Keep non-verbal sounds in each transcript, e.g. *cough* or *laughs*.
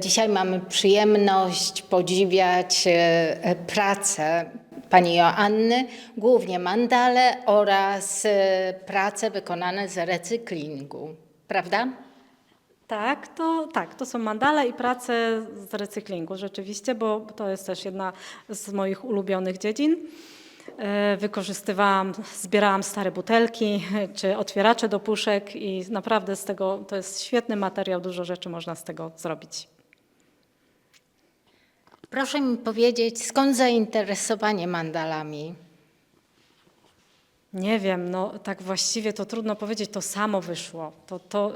dzisiaj mamy przyjemność podziwiać e, pracę pani Joanny, głównie mandale oraz e, prace wykonane z recyklingu. Prawda? Tak, to, tak, to są mandale i prace z recyklingu rzeczywiście, bo to jest też jedna z moich ulubionych dziedzin. E, Wykorzystywałam, zbierałam stare butelki czy otwieracze do puszek i naprawdę z tego to jest świetny materiał, dużo rzeczy można z tego zrobić. Proszę mi powiedzieć, skąd zainteresowanie mandalami? Nie wiem, no tak właściwie to trudno powiedzieć, to samo wyszło. To, to,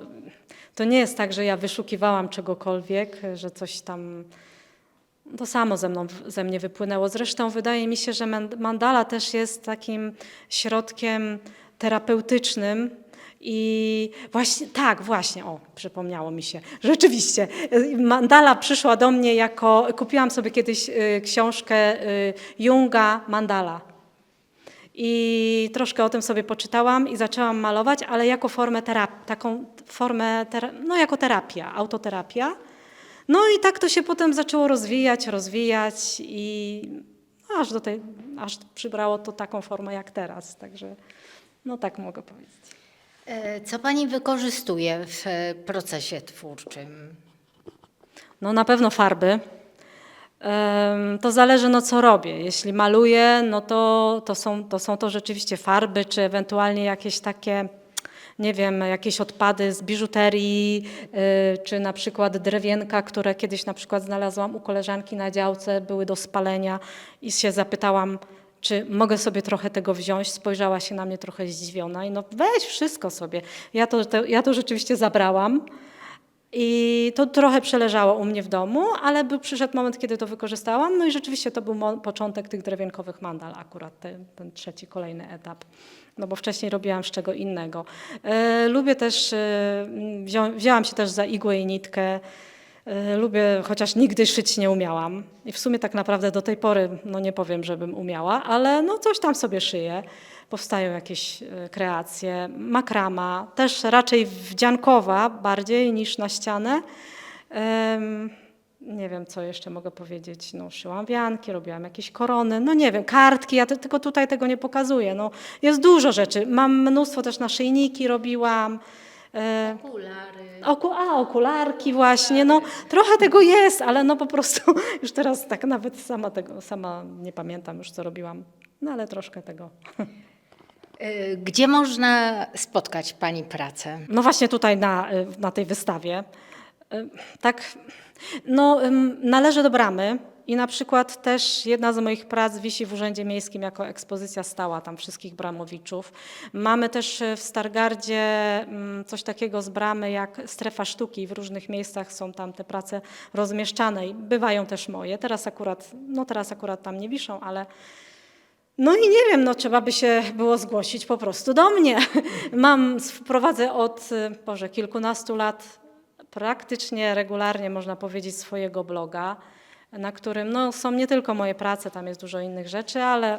to nie jest tak, że ja wyszukiwałam czegokolwiek, że coś tam. To samo ze, mną, ze mnie wypłynęło. Zresztą wydaje mi się, że man- mandala też jest takim środkiem terapeutycznym. I właśnie, tak, właśnie, o, przypomniało mi się. Rzeczywiście, mandala przyszła do mnie jako, kupiłam sobie kiedyś y, książkę y, Junga Mandala. I troszkę o tym sobie poczytałam i zaczęłam malować, ale jako formę terapii, taką formę, no jako terapia, autoterapia. No i tak to się potem zaczęło rozwijać, rozwijać i aż do tej, aż przybrało to taką formę jak teraz. Także no tak mogę powiedzieć. E, Co pani wykorzystuje w e, procesie twórczym? No na pewno farby. To zależy, no co robię. Jeśli maluję, no to, to, są, to są to rzeczywiście farby, czy ewentualnie jakieś takie, nie wiem, jakieś odpady z biżuterii, y, czy na przykład drewienka, które kiedyś na przykład znalazłam u koleżanki na działce, były do spalenia i się zapytałam, czy mogę sobie trochę tego wziąć. Spojrzała się na mnie trochę zdziwiona i no weź wszystko sobie. Ja to, to, ja to rzeczywiście zabrałam. I to trochę przeleżało u mnie w domu, ale był, przyszedł moment, kiedy to wykorzystałam. No i rzeczywiście to był początek tych drewienkowych mandal, akurat ten, ten trzeci, kolejny etap. No bo wcześniej robiłam z czego innego. E, lubię też, e, wzią, wzięłam się też za igłę i nitkę. E, lubię, chociaż nigdy szyć nie umiałam. I w sumie tak naprawdę do tej pory, no nie powiem, żebym umiała, ale no coś tam sobie szyję. Powstają jakieś e, kreacje. Makrama, też raczej wdziankowa bardziej niż na ścianę. Nie wiem, co jeszcze mogę powiedzieć. No, szyłam wianki, robiłam jakieś korony, no nie wiem, kartki, ja tylko tutaj tego nie pokazuję. No, jest dużo rzeczy. Mam mnóstwo też naszyjniki robiłam. E, Okulary. Oku, a, okularki właśnie, no trochę tego jest, ale no po prostu *laughs* już teraz tak nawet sama tego, sama nie pamiętam już co robiłam, no ale troszkę tego. E, Gdzie można spotkać pani pracę? No właśnie tutaj na, y, na tej wystawie, tak, no należy do bramy i na przykład też jedna z moich prac wisi w Urzędzie Miejskim jako ekspozycja stała tam wszystkich bramowiczów. Mamy też y, w Stargardzie mm, coś takiego z bramy jak strefa sztuki. W różnych miejscach są tam te prace rozmieszczane i bywają też moje. Teraz akurat, no teraz akurat tam nie wiszą, ale no i nie wiem, no trzeba by się było zgłosić po prostu do mnie. *laughs* Mam, prowadzę od, y, Boże, kilkunastu lat praktycznie regularnie, można powiedzieć, swojego bloga, na którym no, są nie tylko moje prace, tam jest dużo innych rzeczy, ale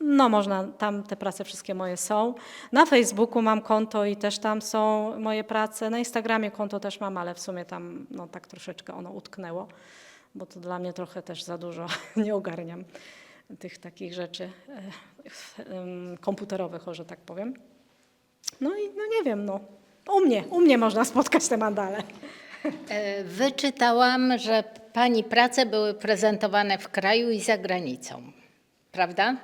no można, tam te prace wszystkie moje są. Na Facebooku mam konto i też tam są moje prace. Na Instagramie konto też mam, ale w sumie tam no, tak troszeczkę ono utknęło, bo to dla mnie trochę też za dużo, *laughs* nie ogarniam tych takich rzeczy e, komputerowych, o że tak powiem. No i no nie wiem, no u mnie, u mnie można spotkać te mandale. E, Wyczytałam, że pani prace były prezentowane w kraju i za granicą. Prawda?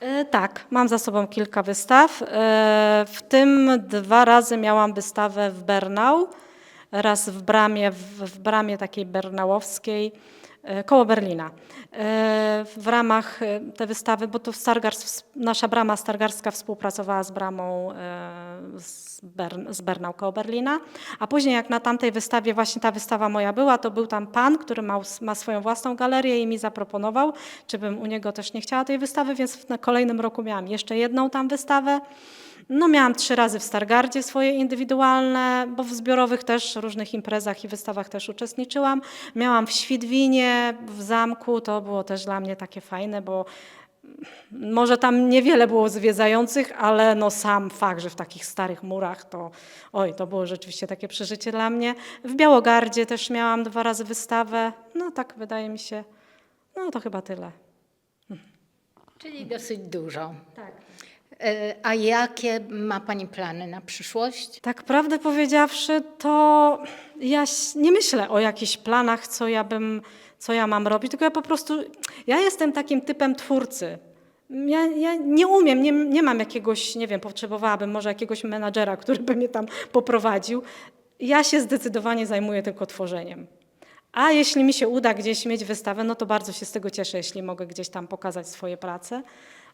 E, tak, mam za sobą kilka wystaw. E, w tym dwa razy miałam wystawę w Bernau, raz w bramie, w, bramie takiej bernałowskiej, koło Berlina. E, w ramach e, tej wystawy, bo to Stargard, nasza brama stargardzka współpracowała z bramą e, z, Bern, z Bernau koło Berlina, a później jak na tamtej wystawie, właśnie ta wystawa moja była, to był tam pan, który ma, ma swoją własną galerię i mi zaproponował, czy bym u niego też nie chciała tej wystawy, więc w kolejnym roku miałam jeszcze jedną tam wystawę. No miałam trzy razy w Stargardzie swoje indywidualne, bo w zbiorowych też różnych imprezach i wystawach też uczestniczyłam. Miałam w Świdwinie, w zamku, to było też dla mnie takie fajne, bo Może tam niewiele było zwiedzających, ale no sam fakt, że w takich starych murach to, oj, to było rzeczywiście takie przeżycie dla mnie. W Białogardzie też miałam dwa razy wystawę. No tak wydaje mi się, no to chyba tyle. Czyli dosyć dużo. Tak. E, A jakie ma Pani plany na przyszłość? Tak prawdę powiedziawszy, to ja nie myślę o jakichś planach, co ja bym, co ja mam robić, tylko ja po prostu, ja jestem takim typem twórcy. Ja, ja nie umiem, nie, nie mam jakiegoś, nie wiem, potrzebowałabym może jakiegoś menadżera, który by mnie tam poprowadził. Ja się zdecydowanie zajmuję tylko tworzeniem. A jeśli mi się uda gdzieś mieć wystawę, no to bardzo się z tego cieszę, jeśli mogę gdzieś tam pokazać swoje prace.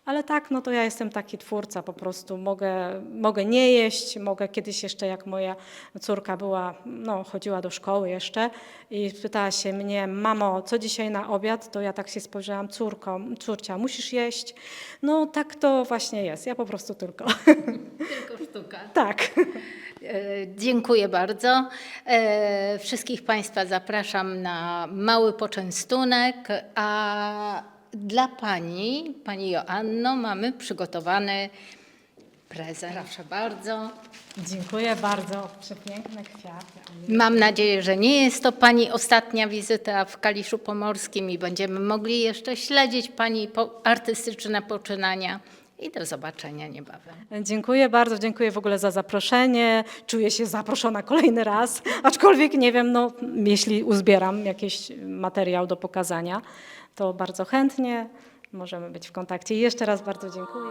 Ale tak, no to ja jestem taki twórca, po prostu mogę, mogę nie jeść, mogę kiedyś jeszcze, jak moja córka była, no chodziła do szkoły jeszcze i pytała się mnie, mamo, co dzisiaj na obiad, to ja tak się spojrzałam, córko, córcia, musisz jeść. No tak to właśnie jest, ja po prostu tylko. Tylko sztuka. *laughs* tak. E, Dziękuję bardzo. E, Wszystkich Państwa zapraszam na mały poczęstunek, a dla Pani, Pani Joanno, mamy przygotowany prezent. Proszę bardzo. Dziękuję bardzo, przepiękne kwiaty. Mam nadzieję, że nie jest to Pani ostatnia wizyta w Kaliszu Pomorskim i będziemy mogli jeszcze śledzić Pani artystyczne poczynania. I do zobaczenia niebawem. Dziękuję bardzo, dziękuję w ogóle za zaproszenie. Czuję się zaproszona kolejny raz, aczkolwiek nie wiem, no, jeśli uzbieram jakiś materiał do pokazania, to bardzo chętnie możemy być w kontakcie. I jeszcze raz bardzo dziękuję.